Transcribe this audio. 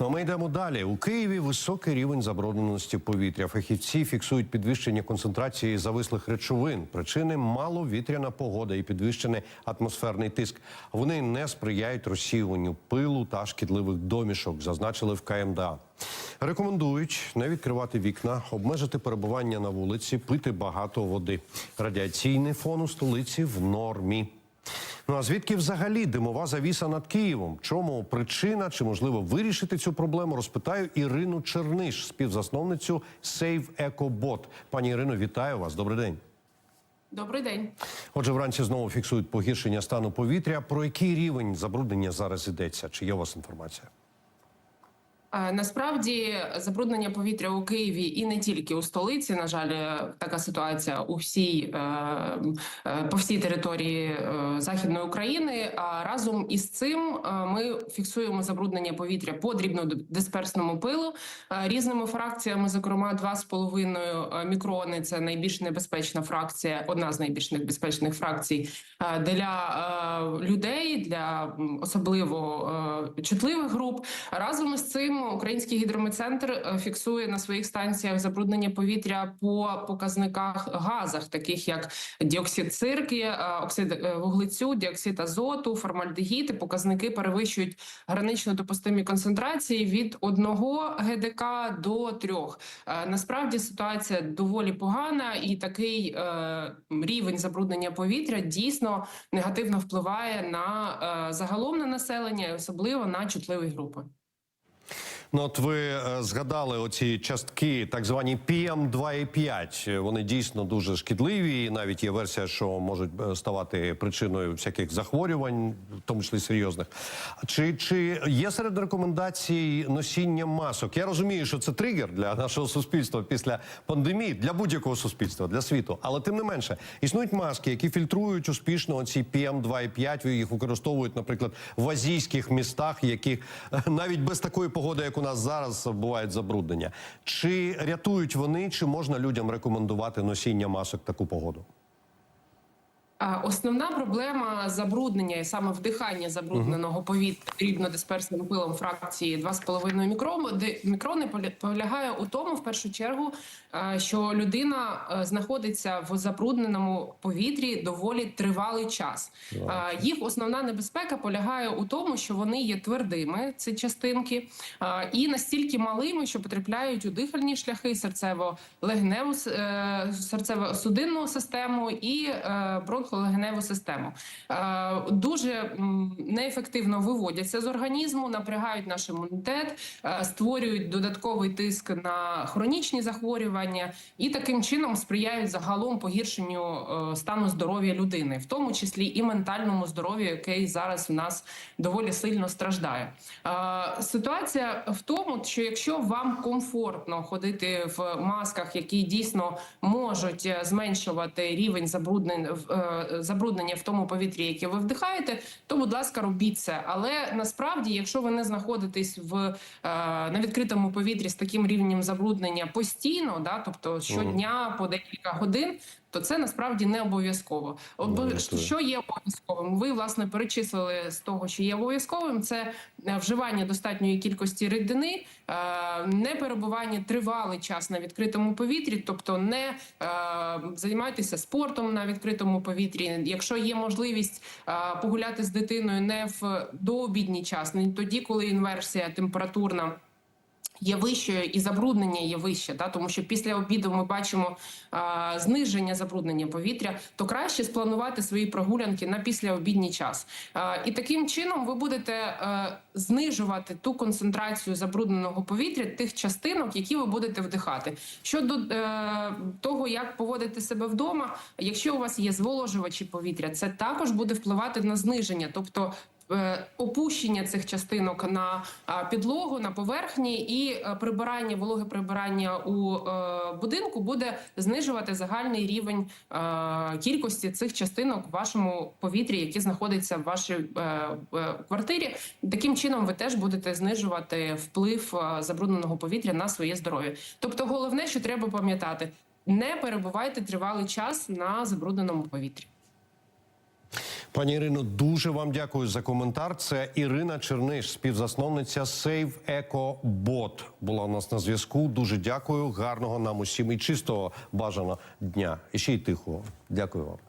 Ну а ми йдемо далі. У Києві високий рівень забрудненості повітря. Фахівці фіксують підвищення концентрації завислих речовин. Причини маловітряна погода і підвищений атмосферний тиск. Вони не сприяють розсіюванню пилу та шкідливих домішок, зазначили в КМДА. Рекомендують не відкривати вікна, обмежити перебування на вулиці, пити багато води. Радіаційний фон у столиці в нормі. Ну а звідки взагалі димова завіса над Києвом? Чому причина чи можливо вирішити цю проблему? Розпитаю Ірину Черниш, співзасновницю Save EcoBot. Пані Ірино, вітаю вас. Добрий день. Добрий день. Отже, вранці знову фіксують погіршення стану повітря. Про який рівень забруднення зараз йдеться? Чи є у вас інформація? Насправді забруднення повітря у Києві і не тільки у столиці. На жаль, е, така ситуація у всій е, е, по всій території західної України. А разом із цим ми фіксуємо забруднення повітря по дрібнодисперсному пилу різними фракціями. Зокрема, 2,5 мікрони це найбільш небезпечна фракція, одна з найбільш небезпечних фракцій для людей, для особливо чутливих груп. Разом із цим Український гідрометцентр е, фіксує на своїх станціях забруднення повітря по показниках газах, таких як діоксид цирки, е, оксид е, вуглецю, діоксид азоту, формальдегід. Показники перевищують гранично допустимі концентрації від 1 ГДК до 3. Е, Насправді ситуація доволі погана, і такий рівень забруднення повітря дійсно негативно впливає на загалом на населення, і особливо на чутливі групи. Ну, от ви е, згадали оці частки, так звані PM2,5. Вони дійсно дуже шкідливі. І навіть є версія, що можуть е, ставати причиною всяких захворювань, в тому числі серйозних. Чи, чи є серед рекомендацій носіння масок? Я розумію, що це тригер для нашого суспільства після пандемії, для будь-якого суспільства, для світу. Але тим не менше, існують маски, які фільтрують успішно ці PM2,5. Їх використовують, наприклад, в азійських містах, яких е, навіть без такої погоди, як у нас зараз, бувають забруднення. Чи рятують вони, чи можна людям рекомендувати носіння масок таку погоду? Основна проблема забруднення і саме вдихання забрудненого повітря рівнодисперсним пилом фракції 2,5 мікрони, полягає у тому, в першу чергу, що людина знаходиться в забрудненому повітрі доволі тривалий час. Їх основна небезпека полягає у тому, що вони є твердими, ці частинки, і настільки малими, що потрапляють у дихальні шляхи, серцево-легневу е, серцево-судинну систему і е, бронхолегеневу систему. Е, Дуже неефективно виводяться з організму, напрягають наш імунітет, е, створюють додатковий тиск на хронічні захворювання і таким чином сприяють загалом погіршенню е, стану здоров'я людини, в тому числі і ментальному здоров'ю, який зараз у нас доволі сильно страждає. Ситуація в тому, що якщо вам комфортно ходити в масках, які дійсно можуть зменшувати рівень забруднень- забруднення в тому повітрі, яке ви вдихаєте, то будь ласка, робіть це. Але насправді, якщо ви не знаходитесь в е, на відкритому повітрі з таким рівнем забруднення постійно, да, тобто щодня по декілька годин. То це насправді не обов'язково. Обов- дякую. Що є обов'язковим? Ви власне перечислили з того, що є обов'язковим. Це е, вживання достатньої кількості рідини, е, не перебування тривалий час на відкритому повітрі, тобто не е, займайтеся спортом на відкритому повітрі. Якщо є можливість погуляти з дитиною не в дообідній час, не тоді, коли інверсія температурна. Є вищою і забруднення є вище, да? тому що після обіду ми бачимо а, зниження забруднення повітря, то краще спланувати свої прогулянки на післяобідній час. А, і таким чином ви будете е, знижувати ту концентрацію забрудненого повітря, тих частинок, які ви будете вдихати. Щодо е, того, як поводити себе вдома, якщо у вас є зволожувачі повітря, це також буде впливати на зниження, тобто опущення цих частинок на підлогу на поверхні і е, прибирання вологе прибирання у е, будинку буде знижувати загальний рівень е, кількості цих частинок в вашому повітрі, які знаходяться в вашій е, е, квартирі. Таким чином ви теж будете знижувати вплив е, забрудненого повітря на своє здоров'я. Тобто, головне, що треба пам'ятати, не перебувайте тривалий час на забрудненому повітрі. Пані Ірино, дуже вам дякую за коментар. Це Ірина Черниш, співзасновниця Save Eco Bot, була у нас на зв'язку. Дуже дякую. Гарного нам усім і чистого бажано дня. І ще й тихого. Дякую вам.